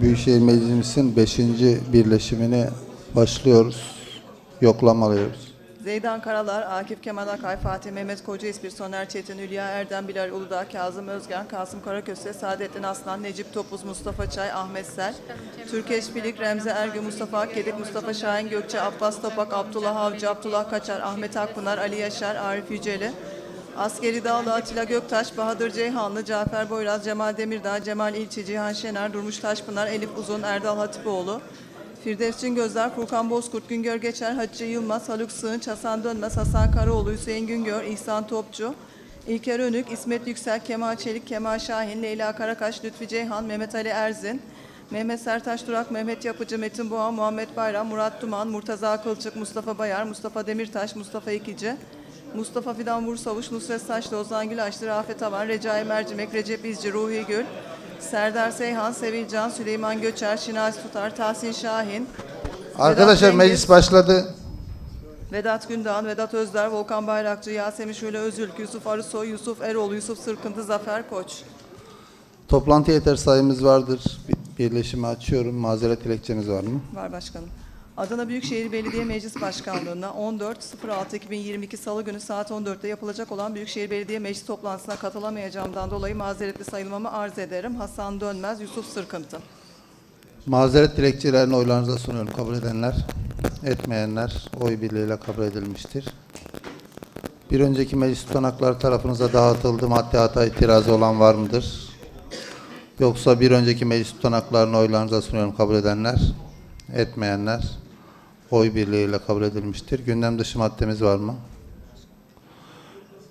Büyükşehir Meclisi'nin 5. birleşimine başlıyoruz. Yoklamalıyoruz. Zeydan Karalar, Akif Kemal Akay, Fatih Mehmet Koca İspir, Soner Çetin, Hülya Erdem, Bilal Uludağ, Kazım Özgen, Kasım Karaköse, Saadettin Aslan, Necip Topuz, Mustafa Çay, Ahmet Sel, Türkeş Filik, Remzi Ergün, Mustafa Akgedik, Mustafa Şahin Gökçe, Abbas Topak, Abdullah Avcı, Abdullah Kaçar, Ahmet Akpınar, Ali Yaşar, Arif Yüceli, Askeri Dağlı, Atilla Göktaş, Bahadır Ceyhanlı, Cafer Boyraz, Cemal Demirdağ, Cemal İlçi, Cihan Şener, Durmuş Taşpınar, Elif Uzun, Erdal Hatipoğlu, Firdevs Gözler, Furkan Bozkurt, Güngör Geçer, Hatice Yılmaz, Haluk Sığınç, Hasan Dönmez, Hasan Karaoğlu, Hüseyin Güngör, İhsan Topçu, İlker Önük, İsmet Yüksel, Kemal Çelik, Kemal Şahin, Leyla Karakaş, Lütfi Ceyhan, Mehmet Ali Erzin, Mehmet Sertaş Durak, Mehmet Yapıcı, Metin Boğa, Muhammed Bayram, Murat Duman, Murtaza Kılçık, Mustafa Bayar, Mustafa Demirtaş, Mustafa İkici, Mustafa Fidan Vursavuş, Nusret Saçlı, Ozan Gülaşlı, Rafet Avar, Recai Mercimek, Recep İzci, Ruhi Gül, Serdar Seyhan, Sevilcan, Süleyman Göçer, Şinasi Tutar, Tahsin Şahin, Arkadaşlar Cengiz. meclis başladı. Vedat Gündoğan, Vedat Özder, Volkan Bayrakçı, Yasemin Şule Özülk, Yusuf Arısoy, Yusuf Erol, Yusuf Sırkıntı, Zafer Koç. Toplantı yeter sayımız vardır. Bir- Birleşimi açıyorum. Mazeret dilekçeniz var mı? Var başkanım. Adana Büyükşehir Belediye Meclis Başkanlığı'na 14.06.2022 Salı günü saat 14'te yapılacak olan Büyükşehir Belediye Meclis toplantısına katılamayacağımdan dolayı mazeretli sayılmamı arz ederim. Hasan Dönmez, Yusuf Sırkıntı. Mazeret dilekçelerini oylarınıza sunuyorum. Kabul edenler, etmeyenler oy birliğiyle kabul edilmiştir. Bir önceki meclis tutanakları tarafınıza dağıtıldı. Madde hata itirazı olan var mıdır? Yoksa bir önceki meclis tutanaklarını oylarınıza sunuyorum. Kabul edenler, etmeyenler oy birliğiyle kabul edilmiştir. Gündem dışı maddemiz var mı?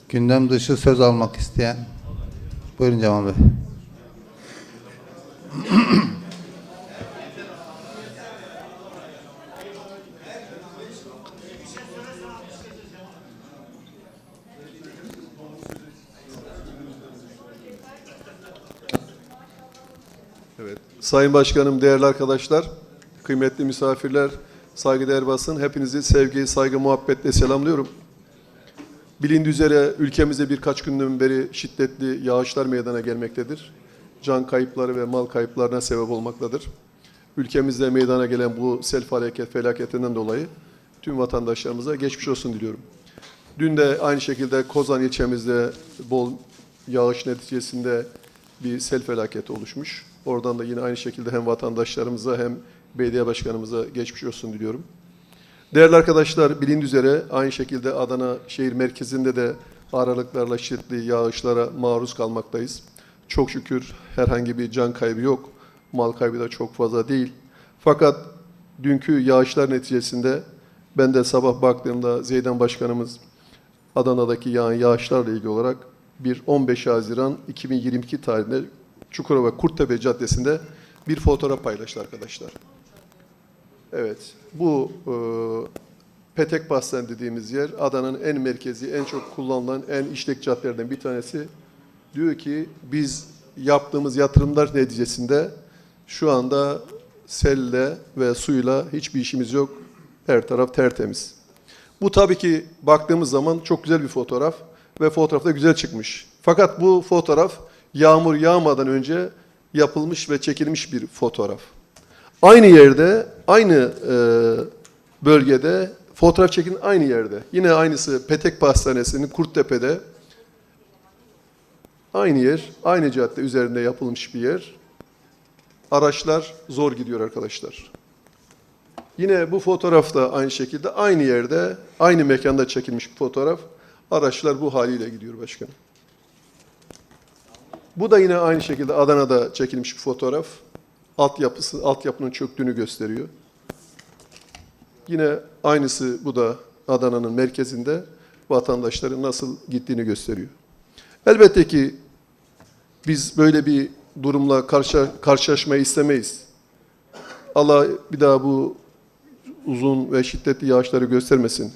Gündem dışı söz almak isteyen. Buyurun Cemal Bey. Evet. Sayın Başkanım, değerli arkadaşlar, kıymetli misafirler, saygıdeğer basın, hepinizi sevgi, saygı, muhabbetle selamlıyorum. Bilindiği üzere ülkemizde birkaç günden beri şiddetli yağışlar meydana gelmektedir. Can kayıpları ve mal kayıplarına sebep olmaktadır. Ülkemizde meydana gelen bu sel felaket, felaketinden dolayı tüm vatandaşlarımıza geçmiş olsun diliyorum. Dün de aynı şekilde Kozan ilçemizde bol yağış neticesinde bir sel felaketi oluşmuş. Oradan da yine aynı şekilde hem vatandaşlarımıza hem belediye başkanımıza geçmiş olsun diliyorum. Değerli arkadaşlar bilindiği üzere aynı şekilde Adana şehir merkezinde de aralıklarla şiddetli yağışlara maruz kalmaktayız. Çok şükür herhangi bir can kaybı yok. Mal kaybı da çok fazla değil. Fakat dünkü yağışlar neticesinde ben de sabah baktığımda Zeydan Başkanımız Adana'daki yağan yağışlarla ilgili olarak bir 15 Haziran 2022 tarihinde Çukurova Kurttepe Caddesi'nde bir fotoğraf paylaştı arkadaşlar. Evet, bu e, Petek Pastane dediğimiz yer Adana'nın en merkezi, en çok kullanılan, en işlek caddelerden bir tanesi. Diyor ki biz yaptığımız yatırımlar neticesinde şu anda selle ve suyla hiçbir işimiz yok. Her taraf tertemiz. Bu tabii ki baktığımız zaman çok güzel bir fotoğraf ve fotoğrafta güzel çıkmış. Fakat bu fotoğraf yağmur yağmadan önce yapılmış ve çekilmiş bir fotoğraf. Aynı yerde, aynı e, bölgede fotoğraf çekin aynı yerde. Yine aynısı Petek Pastanesi'nin Kurttepe'de aynı yer, aynı cadde üzerinde yapılmış bir yer. Araçlar zor gidiyor arkadaşlar. Yine bu fotoğrafta aynı şekilde aynı yerde, aynı mekanda çekilmiş bir fotoğraf. Araçlar bu haliyle gidiyor başkanım. Bu da yine aynı şekilde Adana'da çekilmiş bir fotoğraf. Altyapısı, altyapının çöktüğünü gösteriyor. Yine aynısı bu da Adana'nın merkezinde vatandaşların nasıl gittiğini gösteriyor. Elbette ki biz böyle bir durumla karşı, karşılaşmayı istemeyiz. Allah bir daha bu uzun ve şiddetli yağışları göstermesin.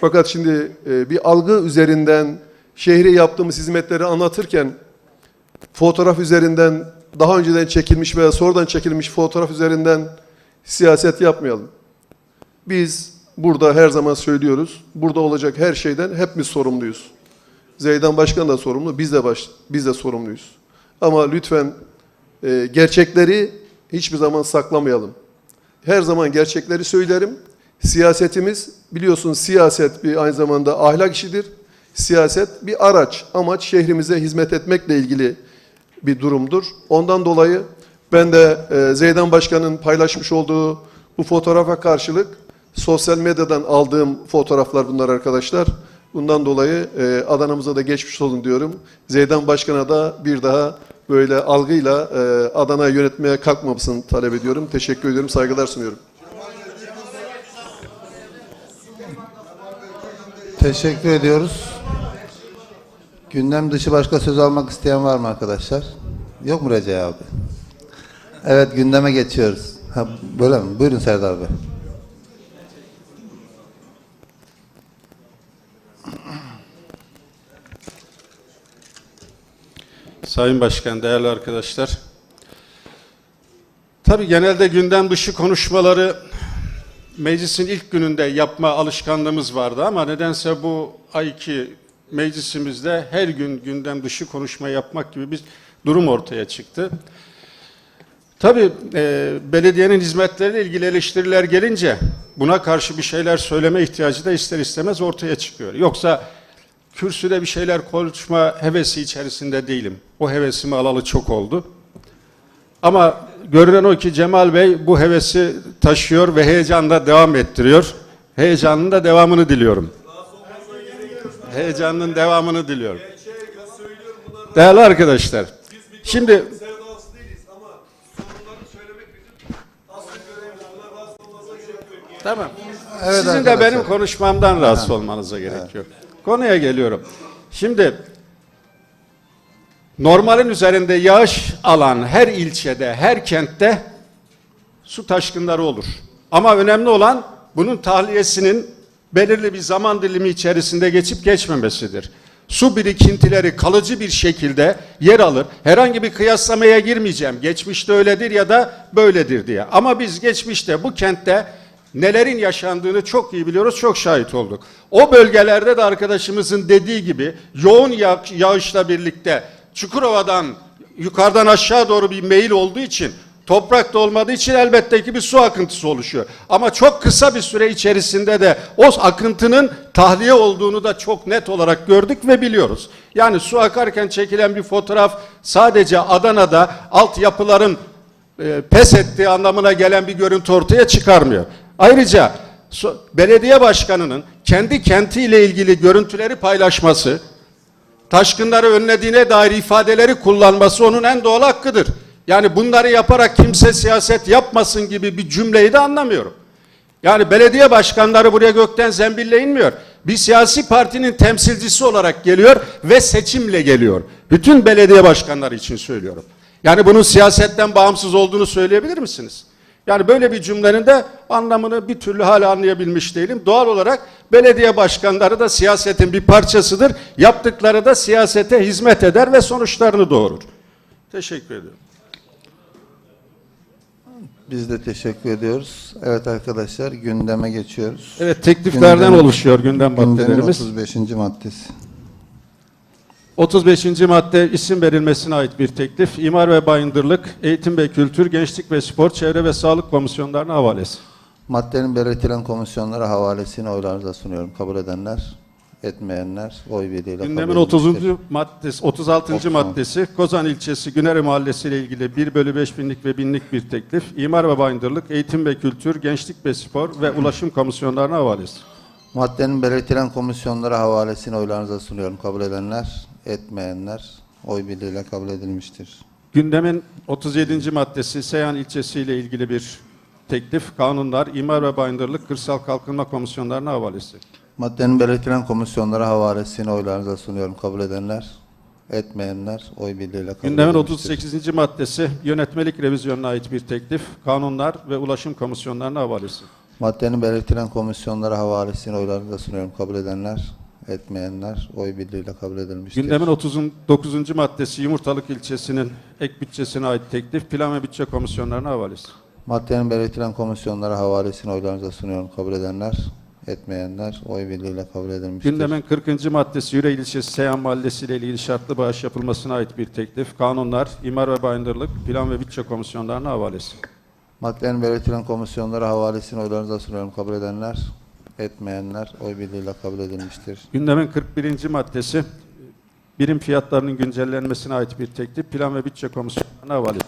Fakat şimdi e, bir algı üzerinden şehre yaptığımız hizmetleri anlatırken fotoğraf üzerinden daha önceden çekilmiş veya sonradan çekilmiş fotoğraf üzerinden siyaset yapmayalım. Biz burada her zaman söylüyoruz. Burada olacak her şeyden hepimiz sorumluyuz. Zeydan Başkan da sorumlu, biz de baş, biz de sorumluyuz. Ama lütfen e, gerçekleri hiçbir zaman saklamayalım. Her zaman gerçekleri söylerim. Siyasetimiz biliyorsun siyaset bir aynı zamanda ahlak işidir. Siyaset bir araç, amaç şehrimize hizmet etmekle ilgili bir durumdur. Ondan dolayı ben de e, Zeydan Başkan'ın paylaşmış olduğu bu fotoğrafa karşılık sosyal medyadan aldığım fotoğraflar bunlar arkadaşlar. Bundan dolayı e, Adana'mıza da geçmiş olun diyorum. Zeydan Başkan'a da bir daha böyle algıyla e, Adana'yı yönetmeye kalkmamasını talep ediyorum. Teşekkür ediyorum, saygılar sunuyorum. Teşekkür ediyoruz. Gündem dışı başka söz almak isteyen var mı arkadaşlar? Yok mu Recep abi? Evet gündeme geçiyoruz. Ha, böyle mi? Buyurun Serdar Bey. Sayın Başkan, değerli arkadaşlar. Tabii genelde gündem dışı konuşmaları meclisin ilk gününde yapma alışkanlığımız vardı ama nedense bu ayki meclisimizde her gün gündem dışı konuşma yapmak gibi bir durum ortaya çıktı. Tabii e, belediyenin hizmetleriyle ilgili eleştiriler gelince buna karşı bir şeyler söyleme ihtiyacı da ister istemez ortaya çıkıyor. Yoksa kürsüde bir şeyler konuşma hevesi içerisinde değilim. O hevesimi alalı çok oldu. Ama görünen o ki Cemal Bey bu hevesi taşıyor ve heyecanla devam ettiriyor. Heyecanın da devamını diliyorum. Heyecanın devamını diliyorum. Değerli arkadaşlar, şimdi Tamam. Evet Sizin de arkadaşlar. benim konuşmamdan rahatsız olmanıza gerekiyor. Konuya geliyorum. Şimdi normalin üzerinde yağış alan her ilçede, her kentte su taşkınları olur. Ama önemli olan bunun tahliyesinin belirli bir zaman dilimi içerisinde geçip geçmemesidir. Su birikintileri kalıcı bir şekilde yer alır. Herhangi bir kıyaslamaya girmeyeceğim. Geçmişte öyledir ya da böyledir diye. Ama biz geçmişte bu kentte nelerin yaşandığını çok iyi biliyoruz, çok şahit olduk. O bölgelerde de arkadaşımızın dediği gibi yoğun yağ- yağışla birlikte Çukurova'dan yukarıdan aşağı doğru bir meyil olduğu için toprak da olmadığı için elbette ki bir su akıntısı oluşuyor. Ama çok kısa bir süre içerisinde de o akıntının tahliye olduğunu da çok net olarak gördük ve biliyoruz. Yani su akarken çekilen bir fotoğraf sadece Adana'da altyapıların e, pes ettiği anlamına gelen bir görüntü ortaya çıkarmıyor. Ayrıca so- belediye başkanının kendi kentiyle ilgili görüntüleri paylaşması, taşkınları önlediğine dair ifadeleri kullanması onun en doğal hakkıdır. Yani bunları yaparak kimse siyaset yapmasın gibi bir cümleyi de anlamıyorum. Yani belediye başkanları buraya gökten zembille inmiyor. Bir siyasi partinin temsilcisi olarak geliyor ve seçimle geliyor. Bütün belediye başkanları için söylüyorum. Yani bunun siyasetten bağımsız olduğunu söyleyebilir misiniz? Yani böyle bir cümlenin de anlamını bir türlü hala anlayabilmiş değilim. Doğal olarak belediye başkanları da siyasetin bir parçasıdır. Yaptıkları da siyasete hizmet eder ve sonuçlarını doğurur. Teşekkür ediyorum. Biz de teşekkür ediyoruz. Evet arkadaşlar gündeme geçiyoruz. Evet tekliflerden Gündem- oluşuyor gündem Gündemin maddelerimiz. 35. maddesi. 35. madde isim verilmesine ait bir teklif. İmar ve Bayındırlık, Eğitim ve Kültür, Gençlik ve Spor, Çevre ve Sağlık Komisyonlarına havalesi. Maddenin belirtilen komisyonlara havalesini oylarınıza sunuyorum. Kabul edenler, etmeyenler oy birliğiyle Gündemin kabul 30. edilmiştir. maddesi, 36. Otuz. maddesi Kozan ilçesi Güneri Mahallesi ile ilgili 1 bölü 5 binlik ve binlik bir teklif. İmar ve Bayındırlık, Eğitim ve Kültür, Gençlik ve Spor ve Ulaşım Komisyonlarına havalesi. Maddenin belirtilen komisyonlara havalesini oylarınıza sunuyorum. Kabul edenler, etmeyenler oy birliğiyle kabul edilmiştir. Gündemin 37. maddesi Seyhan ilçesi ile ilgili bir teklif. Kanunlar, İmar ve Bayındırlık, Kırsal Kalkınma Komisyonlarına havalesi. Maddenin belirtilen komisyonlara havalesini oylarınıza sunuyorum. Kabul edenler, etmeyenler oy birliğiyle kabul Gündemin edilmiştir. 38. maddesi yönetmelik revizyonuna ait bir teklif. Kanunlar ve Ulaşım Komisyonlarına havalesi. Maddenin belirtilen komisyonlara havalesini oylarınıza sunuyorum. Kabul edenler, etmeyenler oy birliğiyle kabul edilmiştir. Gündemin 39. maddesi Yumurtalık ilçesinin ek bütçesine ait teklif. Plan ve Bütçe Komisyonlarına havalesi. Maddenin belirtilen komisyonlara havalesini oylarınıza sunuyorum. Kabul edenler, etmeyenler oy birliğiyle kabul edilmiştir. Gündemin 40. maddesi Yüreğir ilçesi Seyhan Mahallesi ile ilgili şartlı bağış yapılmasına ait bir teklif. Kanunlar, imar ve bayındırlık, plan ve bütçe komisyonlarına havalesi. Maddelerin belirtilen komisyonlara havalesini oylarınıza sunuyorum. Kabul edenler, etmeyenler oy birliğiyle kabul edilmiştir. Gündemin 41. maddesi birim fiyatlarının güncellenmesine ait bir teklif. Plan ve bütçe komisyonlarına havalesi.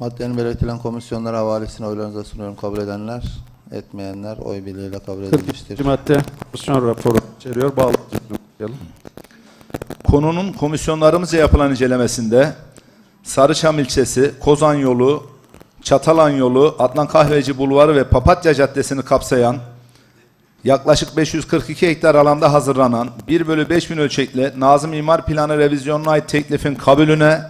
Maddelerin belirtilen komisyonlara havalesini oylarınıza sunuyorum. Kabul edenler, etmeyenler oy birliğiyle kabul edilmiştir. 42. madde komisyon raporu içeriyor. Bağlı. okuyalım. Konunun komisyonlarımızca yapılan incelemesinde Sarıçam ilçesi, Kozan yolu, Çatalan yolu, Adnan Kahveci bulvarı ve Papatya Caddesi'ni kapsayan yaklaşık 542 hektar alanda hazırlanan 1 bölü 5000 ölçekli Nazım İmar Planı revizyonuna ait teklifin kabulüne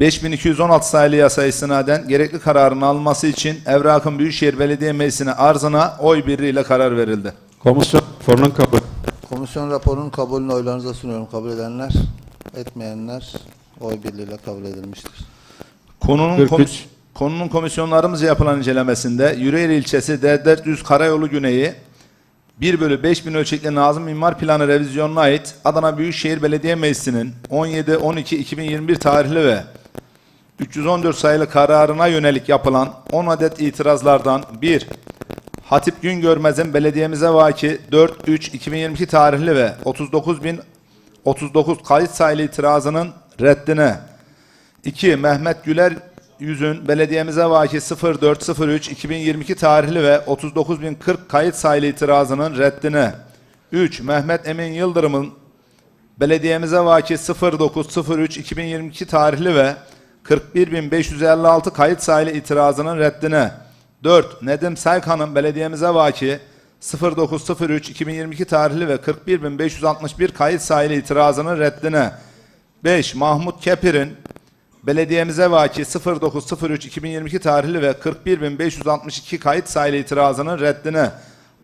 5216 sayılı yasa istinaden gerekli kararın alınması için Evrak'ın Büyükşehir Belediye Meclisi'ne arzına oy birliğiyle karar verildi. Komisyon raporunun kabul. Komisyon raporunun kabulünü oylarınıza sunuyorum. Kabul edenler, etmeyenler oy birliğiyle kabul edilmiştir. Konunun, 43. komis- konunun komisyonlarımızca yapılan incelemesinde Yüreğir ilçesi Derdert Düz Karayolu Güneyi 1 bölü 5000 ölçekli Nazım Mimar Planı revizyonuna ait Adana Büyükşehir Belediye Meclisi'nin 17-12-2021 tarihli ve 314 sayılı kararına yönelik yapılan 10 adet itirazlardan 1. Hatip Güngörmez'in belediyemize vaki 4-3-2022 tarihli ve 39.039 kayıt sayılı itirazının reddine 2. Mehmet Güler Yüz'ün belediyemize vaki 04.03.2022 tarihli ve 39.040 kayıt sayılı itirazının reddine 3. Mehmet Emin Yıldırım'ın belediyemize vaki 09.03.2022 tarihli ve 41.556 kayıt sayılı itirazının reddine 4. Nedim Saykan'ın belediyemize vaki 09.03.2022 tarihli ve 41.561 kayıt sayılı itirazının reddine 5. Mahmut Kepir'in belediyemize vaki 09.03.2022 tarihli ve 41.562 kayıt sayılı itirazının reddine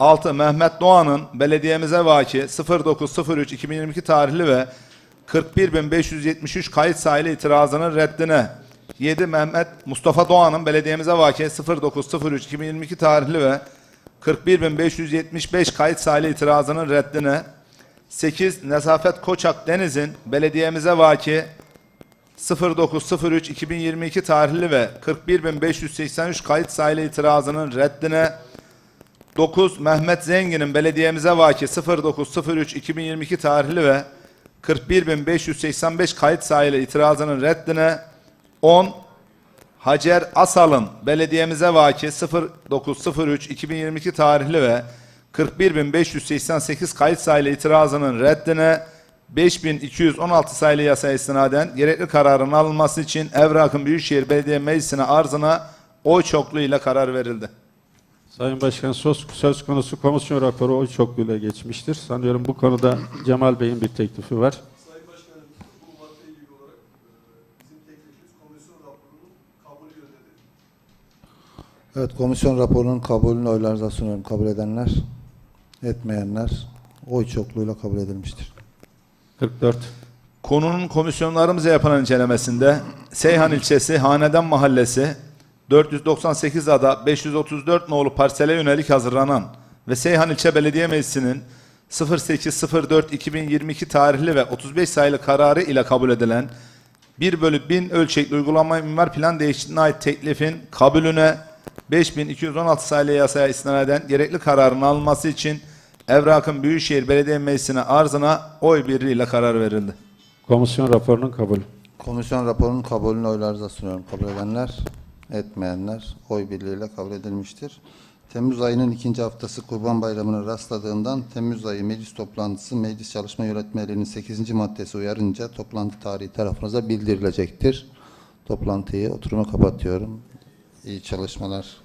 6. Mehmet Doğan'ın belediyemize vaki 09.03.2022 tarihli ve 41.573 kayıt sayılı itirazının reddine 7. Mehmet Mustafa Doğan'ın belediyemize vaki 09.03.2022 tarihli ve 41.575 kayıt sayılı itirazının reddine 8. Nesafet Koçak Deniz'in belediyemize vaki 09.03.2022 tarihli ve 41.583 kayıt sayılı itirazının reddine 9. Mehmet Zengin'in belediyemize vaki 09.03.2022 tarihli ve 41.585 kayıt sayılı itirazının reddine 10. Hacer Asal'ın belediyemize vaki 09.03.2022 tarihli ve 41.588 kayıt sayılı itirazının reddine 5216 sayılı yasa istinaden gerekli kararın alınması için Evrak'ın Büyükşehir Belediye Meclisi'ne arzına oy çokluğuyla karar verildi. Sayın Başkan söz, söz konusu komisyon raporu oy çokluğuyla geçmiştir. Sanıyorum bu konuda Cemal Bey'in bir teklifi var. Sayın Başkanım, bu madde ilgili olarak e, bizim teklifimiz komisyon raporunun kabulü yönündedir. Evet, komisyon raporunun kabulünü oylarınıza sunuyorum. Kabul edenler, etmeyenler oy çokluğuyla kabul edilmiştir. 44. Konunun komisyonlarımıza yapılan incelemesinde Seyhan ilçesi Hanedan Mahallesi 498 ada 534 nolu parsele yönelik hazırlanan ve Seyhan İlçe Belediye Meclisi'nin 08.04.2022 tarihli ve 35 sayılı kararı ile kabul edilen 1 bölü 1000 ölçekli uygulama mimar plan değişikliğine ait teklifin kabulüne 5216 sayılı yasaya istinaden gerekli kararın alınması için Evrak'ın Büyükşehir Belediye Meclisi'ne arzına oy birliğiyle karar verildi. Komisyon raporunun kabulü. Komisyon raporunun kabulünü oylarınıza sunuyorum. Kabul edenler, etmeyenler oy birliğiyle kabul edilmiştir. Temmuz ayının ikinci haftası Kurban Bayramı'na rastladığından Temmuz ayı meclis toplantısı Meclis Çalışma Yönetmeliği'nin 8. maddesi uyarınca toplantı tarihi tarafınıza bildirilecektir. Toplantıyı, oturumu kapatıyorum. İyi çalışmalar.